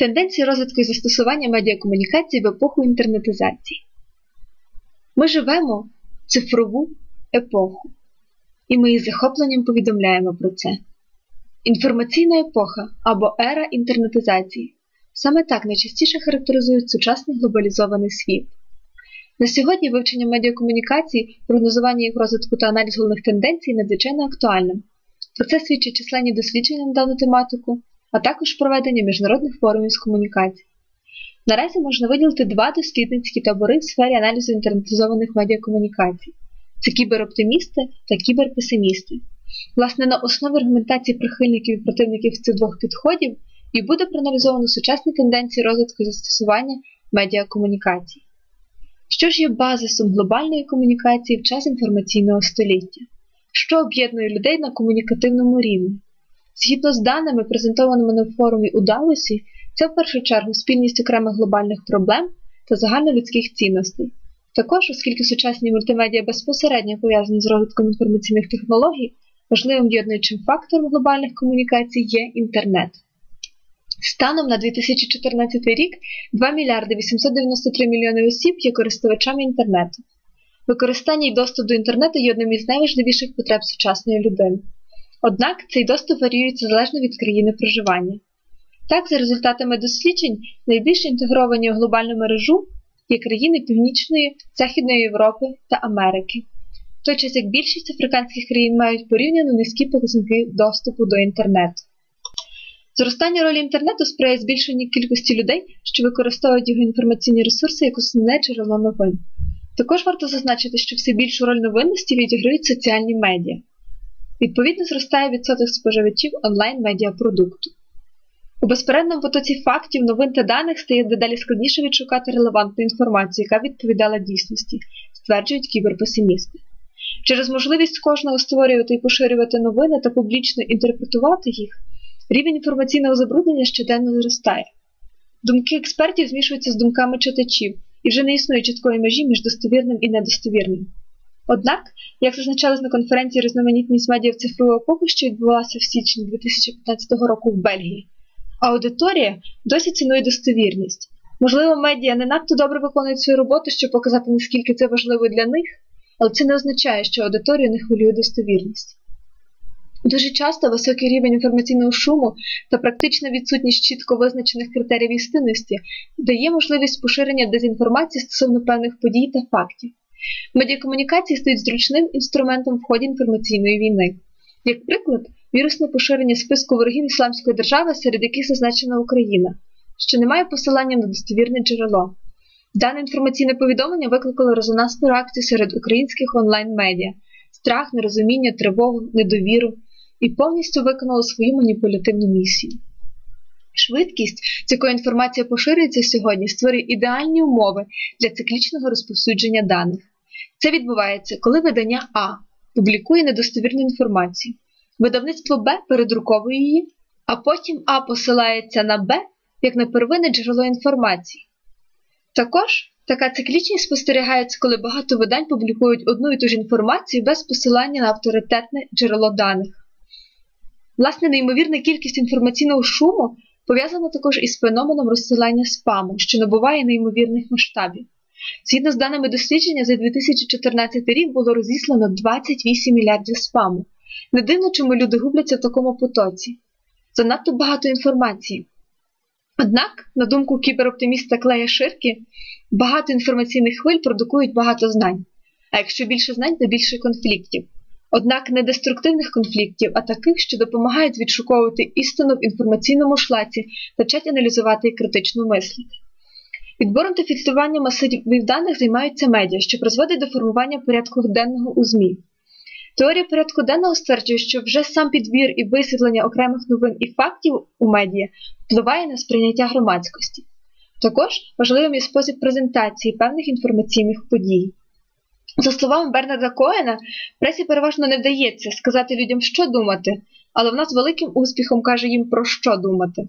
Тенденції розвитку і застосування медіакомунікації в епоху інтернетизації. Ми живемо в цифрову епоху, і ми із захопленням повідомляємо про це. Інформаційна епоха або ера інтернетизації саме так найчастіше характеризують сучасний глобалізований світ. На сьогодні вивчення медіакомунікацій, прогнозування їх розвитку та аналіз головних тенденцій надзвичайно актуальним. Про це свідчать численні дослідження на дану тематику, а також проведення міжнародних форумів з комунікацій. Наразі можна виділити два дослідницькі табори в сфері аналізу інтернетизованих медіакомунікацій це кібероптимісти та кіберпесимісти. Власне, на основі аргументації прихильників і противників цих двох підходів і буде проаналізовано сучасні тенденції розвитку застосування медіакомунікацій. Що ж є базисом глобальної комунікації в час інформаційного століття? Що об'єднує людей на комунікативному рівні? Згідно з даними, презентованими на форумі у Далосі, це в першу чергу спільність окремих глобальних проблем та загальнолюдських цінностей. Також, оскільки сучасні мультимедіа безпосередньо пов'язані з розвитком інформаційних технологій, важливим єднуючим фактором глобальних комунікацій є інтернет. Станом на 2014 рік 2 мільярди 893 мільйони осіб є користувачами інтернету. Використання і доступ до інтернету є одним із найважливіших потреб сучасної людини. Однак цей доступ варіюється залежно від країни проживання. Так, за результатами досліджень, найбільш інтегровані у глобальну мережу є країни Північної, Західної Європи та Америки, в той час як більшість африканських країн мають порівняно низькі показники доступу до інтернету. Зростання ролі інтернету сприяє збільшенню кількості людей, що використовують його інформаційні ресурси як основне джерело новин. Також варто зазначити, що все більшу роль новинності відіграють соціальні медіа. Відповідно, зростає відсоток споживачів онлайн-медіапродукту. У безпередному потоці фактів, новин та даних стає дедалі складніше відшукати релевантну інформацію, яка відповідала дійсності, стверджують кіберпесимісти. Через можливість кожного створювати і поширювати новини та публічно інтерпретувати їх, рівень інформаційного забруднення щоденно зростає. Думки експертів змішуються з думками читачів і вже не існує чіткої межі між достовірним і недостовірним. Однак, як зазначалось на конференції різноманітність медіа в цифрову епоху, що відбулася в січні 2015 року в Бельгії, аудиторія досі цінує достовірність. Можливо, медіа не надто добре виконують свою роботу, щоб показати, наскільки це важливо для них, але це не означає, що аудиторію не хвилює достовірність. Дуже часто високий рівень інформаційного шуму та практична відсутність чітко визначених критеріїв істинності дає можливість поширення дезінформації стосовно певних подій та фактів. Медіакомунікації стають зручним інструментом в ході інформаційної війни. Як приклад, вірусне поширення списку ворогів Ісламської держави, серед яких зазначена Україна, що не має посилання на достовірне джерело. Дане інформаційне повідомлення викликало резонансну реакцію серед українських онлайн-медіа, страх, нерозуміння, тривогу, недовіру і повністю виконало свою маніпулятивну місію. Швидкість, з якою інформація поширюється сьогодні, створює ідеальні умови для циклічного розповсюдження даних. Це відбувається, коли видання А публікує недостовірну інформацію, видавництво Б передруковує її, а потім А посилається на Б як на первинне джерело інформації. Також така циклічність спостерігається, коли багато видань публікують одну і ту ж інформацію без посилання на авторитетне джерело даних. Власне, неймовірна кількість інформаційного шуму пов'язана також із феноменом розсилання спаму, що набуває неймовірних масштабів. Згідно з даними дослідження, за 2014 рік було розіслано 28 мільярдів спаму. Не дивно, чому люди губляться в такому потоці. Занадто багато інформації. Однак, на думку кібероптиміста Клея Ширки, багато інформаційних хвиль продукують багато знань. А якщо більше знань, то більше конфліктів. Однак не деструктивних конфліктів, а таких, що допомагають відшуковувати істину в інформаційному шлаці та аналізувати і критично мислити. Відбором та фільтруванням масивів даних займаються медіа, що призводить до формування порядку денного у ЗМІ. Теорія порядку денного стверджує, що вже сам підбір і висвітлення окремих новин і фактів у медіа впливає на сприйняття громадськості. Також важливим є спосіб презентації певних інформаційних подій. За словами Бернарда Коена, пресі переважно не вдається сказати людям, що думати, але вона з великим успіхом каже їм про що думати.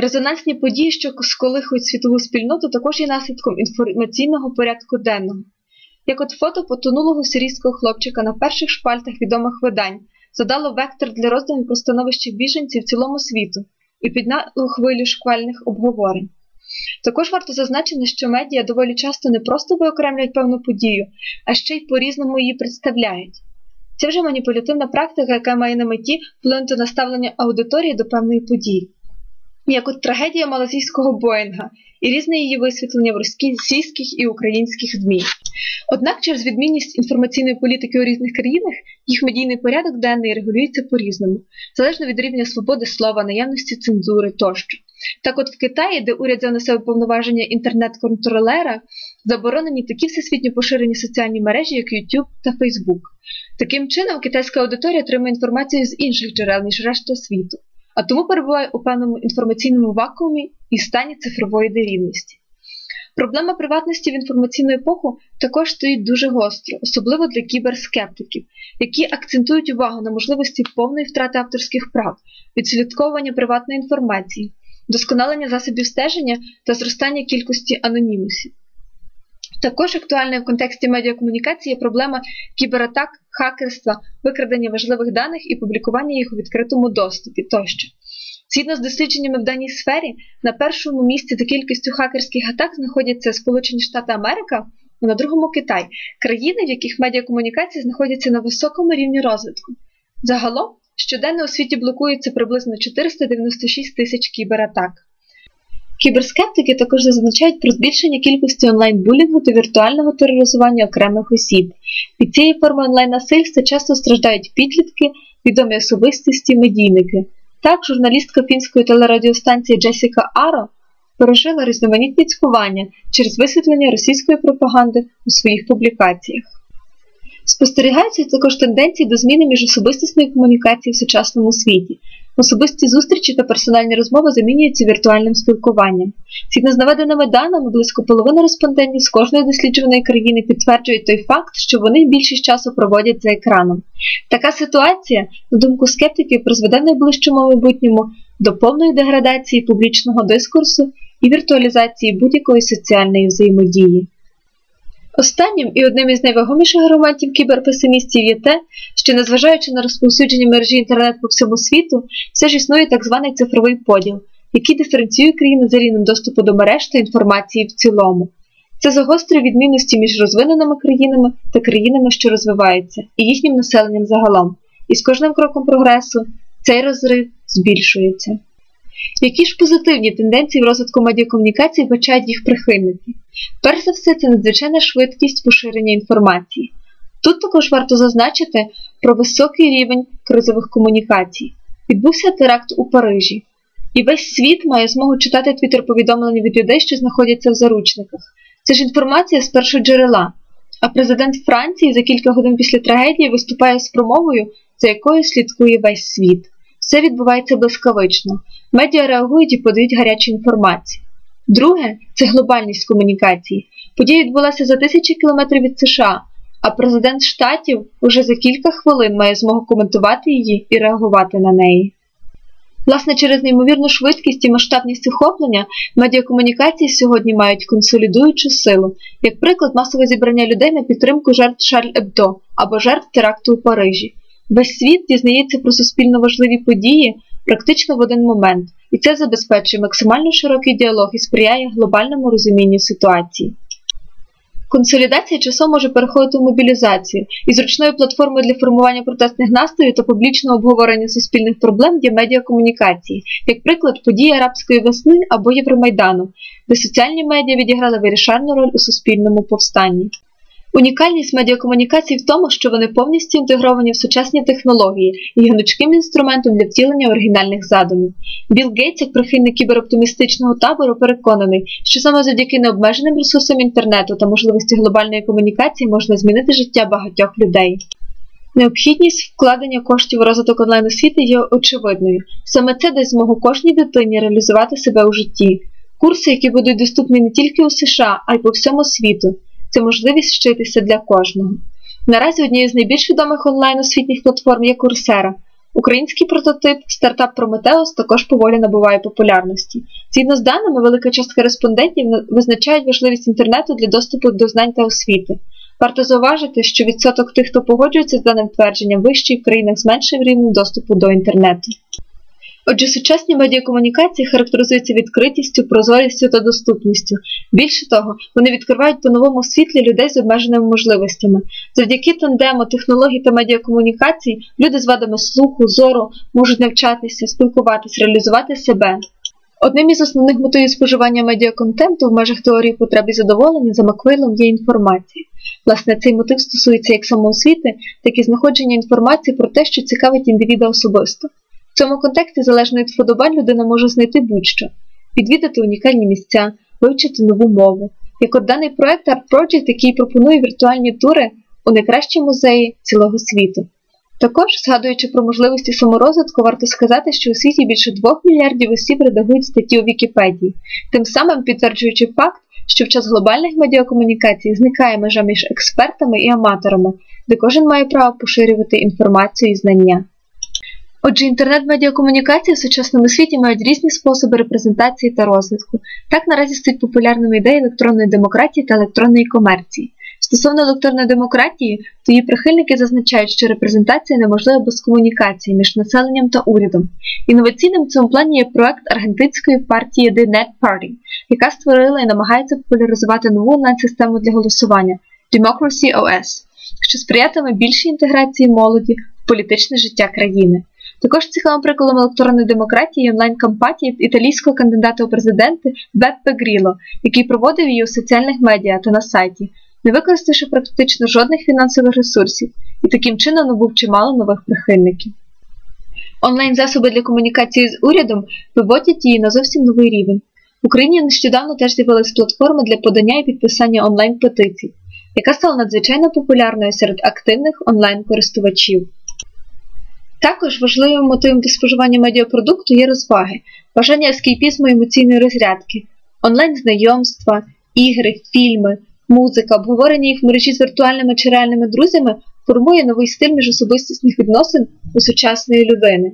Резонансні події, що сколихують світову спільноту, також є наслідком інформаційного порядку денного. Як от фото потонулого сирійського хлопчика на перших шпальтах відомих видань задало вектор для роздумів про становище біженців цілому світу, і підняло хвилю шквальних обговорень. Також варто зазначити, що медіа доволі часто не просто виокремлюють певну подію, а ще й по-різному її представляють. Це вже маніпулятивна практика, яка має на меті вплинути на ставлення аудиторії до певної події. Як от трагедія малазійського Боїнга і різне її висвітлення в російських і українських ЗМІ. Однак через відмінність інформаційної політики у різних країнах їх медійний порядок денний регулюється по-різному, залежно від рівня свободи слова, наявності цензури тощо. Так от в Китаї, де уряд взяв на себе повноваження інтернет-контролера, заборонені такі всесвітньо поширені соціальні мережі, як YouTube та Facebook. Таким чином, китайська аудиторія отримує інформацію з інших джерел, ніж решта світу, а тому перебуває у певному інформаційному вакуумі і стані цифрової дорівності. Проблема приватності в інформаційну епоху також стоїть дуже гостро, особливо для кіберскептиків, які акцентують увагу на можливості повної втрати авторських прав, відслідковування приватної інформації, досконалення засобів стеження та зростання кількості анонімусів. Також актуальною в контексті медіакомунікації є проблема кібератак, хакерства, викрадення важливих даних і публікування їх у відкритому доступі тощо. Згідно з дослідженнями в даній сфері, на першому місці за кількістю хакерських атак знаходяться Сполучені Штати Америка, а на другому Китай, країни, в яких медіакомунікації знаходяться на високому рівні розвитку. Загалом, щоденно у світі блокується приблизно 496 тисяч кібератак. Кіберскептики також зазначають про збільшення кількості онлайн-булінгу та віртуального тероризування окремих осіб. Від цієї форми онлайн-насильства часто страждають підлітки, відомі особистості, медійники. Так, журналістка фінської телерадіостанції Джесіка Аро пережила різноманітні цькування через висвітлення російської пропаганди у своїх публікаціях. Спостерігаються також тенденції до зміни між особистісної комунікації в сучасному світі. Особисті зустрічі та персональні розмови замінюються віртуальним спілкуванням. Згідно з наведеними даними, близько половини респондентів з кожної досліджуваної країни підтверджують той факт, що вони більшість часу проводять за екраном. Така ситуація, на думку скептиків, призведе в найближчому майбутньому до повної деградації публічного дискурсу і віртуалізації будь-якої соціальної взаємодії. Останнім і одним із найвагоміших аргументів кіберпесимістів є те, що, незважаючи на розповсюдження мережі інтернет по всьому світу, все ж існує так званий цифровий поділ, який диференціює країни за рівнем доступу до мереж та інформації в цілому. Це загострює відмінності між розвиненими країнами та країнами, що розвиваються, і їхнім населенням загалом. І з кожним кроком прогресу цей розрив збільшується. Які ж позитивні тенденції в розвитку медіакомунікації вбачають їх прихильники? Перш за все, це надзвичайна швидкість поширення інформації. Тут також варто зазначити про високий рівень кризових комунікацій. Відбувся теракт у Парижі, і весь світ має змогу читати твіттер-повідомлення від людей, що знаходяться в заручниках. Це ж інформація з першого джерела. А президент Франції за кілька годин після трагедії виступає з промовою, за якою слідкує весь світ. Все відбувається блискавично. Медіа реагують і подають гарячу інформацію. Друге це глобальність комунікації. Подія відбулася за тисячі кілометрів від США, а президент штатів уже за кілька хвилин має змогу коментувати її і реагувати на неї. Власне, через неймовірну швидкість і масштабність охоплення медіакомунікації сьогодні мають консолідуючу силу, як приклад масове зібрання людей на підтримку жертв Шарль Ебдо або жертв теракту у Парижі. Весь світ дізнається про суспільно важливі події практично в один момент, і це забезпечує максимально широкий діалог і сприяє глобальному розумінню ситуації. Консолідація часом може переходити в мобілізацію, і зручною платформою для формування протестних настроїв та публічного обговорення суспільних проблем є медіакомунікації, як приклад події арабської весни або Євромайдану, де соціальні медіа відіграли вирішальну роль у суспільному повстанні. Унікальність медіакомунікацій в тому, що вони повністю інтегровані в сучасні технології і є гнучким інструментом для втілення оригінальних задумів. Білл Гейтс, як прихильник кібероптимістичного табору, переконаний, що саме завдяки необмеженим ресурсам інтернету та можливості глобальної комунікації можна змінити життя багатьох людей. Необхідність вкладення коштів у розвиток онлайн освіти є очевидною. Саме це дасть змогу кожній дитині реалізувати себе у житті. Курси, які будуть доступні не тільки у США, а й по всьому світу це можливість вчитися для кожного. Наразі однією з найбільш відомих онлайн-освітніх платформ є Курсера. Український прототип стартап Прометеус також поволі набуває популярності. Згідно з даними, велика частка респондентів визначають важливість інтернету для доступу до знань та освіти. Варто зауважити, що відсоток тих, хто погоджується з даним твердженням, вищий в країнах з меншим рівнем доступу до інтернету. Отже, сучасні медіакомунікації характеризуються відкритістю, прозорістю та доступністю. Більше того, вони відкривають по-новому світлі людей з обмеженими можливостями. Завдяки тандему, технологій та медіакомунікацій люди з вадами слуху, зору можуть навчатися, спілкуватися, реалізувати себе. Одним із основних мотивів споживання медіаконтенту в межах теорії потреб і задоволення за Маквейлом є інформація. Власне, цей мотив стосується як самоосвіти, так і знаходження інформації про те, що цікавить індивіда особисто. В цьому контексті, залежно від вподобань, людина може знайти будь-що, відвідати унікальні місця, вивчити нову мову. Як от даний проект Art Project, який пропонує віртуальні тури у найкращі музеї цілого світу. Також, згадуючи про можливості саморозвитку, варто сказати, що у світі більше 2 мільярдів осіб редагують статті у Вікіпедії, тим самим підтверджуючи факт, що в час глобальних медіакомунікацій зникає межа між експертами і аматорами, де кожен має право поширювати інформацію і знання. Отже, інтернет-медіакомунікації в сучасному світі мають різні способи репрезентації та розвитку. Так наразі стають популярними ідеї електронної демократії та електронної комерції. Стосовно електронної демократії, то її прихильники зазначають, що репрезентація неможлива без комунікації між населенням та урядом. Інноваційним в цьому плані є проект аргентинської партії The Net Party, яка створила і намагається популяризувати нову онлайн-систему для голосування Democracy OS, що сприятиме більшій інтеграції молоді в політичне життя країни. Також цікавим прикладом електронної демократії є онлайн-кампанія італійського кандидата у президенти Беппе Гріло, який проводив її у соціальних медіа та на сайті, не використавши практично жодних фінансових ресурсів, і таким чином набув чимало нових прихильників. Онлайн-засоби для комунікації з урядом виводять її на зовсім новий рівень. В Україні нещодавно теж з'явилась платформа для подання і підписання онлайн-петицій, яка стала надзвичайно популярною серед активних онлайн-користувачів. Також важливим мотивом до споживання медіапродукту є розваги, бажання ескейпізму і емоційної розрядки, онлайн-знайомства, ігри, фільми, музика, обговорення їх в мережі з віртуальними чи реальними друзями формує новий стиль міжособистісних відносин у сучасної людини.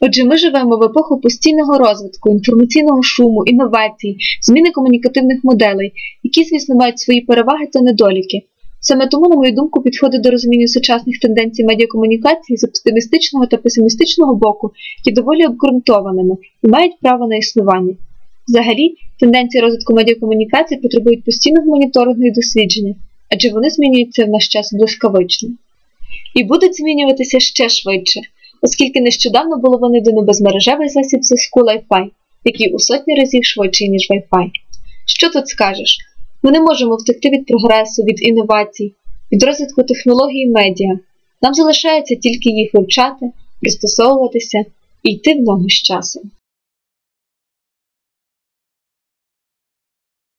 Отже, ми живемо в епоху постійного розвитку, інформаційного шуму, інновацій, зміни комунікативних моделей, які, звісно, мають свої переваги та недоліки. Саме тому, на мою думку, підходи до розуміння сучасних тенденцій медіакомунікації з оптимістичного та песимістичного боку є доволі обґрунтованими і мають право на існування. Взагалі, тенденції розвитку медіакомунікацій потребують постійного моніторингу і дослідження, адже вони змінюються в наш час блискавично. І будуть змінюватися ще швидше, оскільки нещодавно було винайдено безмережевий засіб зв'язку Wi-Fi, який у сотні разів швидший, ніж Wi-Fi. Що тут скажеш? Ми не можемо втекти від прогресу, від інновацій, від розвитку технологій і медіа. Нам залишається тільки їх вивчати, пристосовуватися і йти в ногу з часом.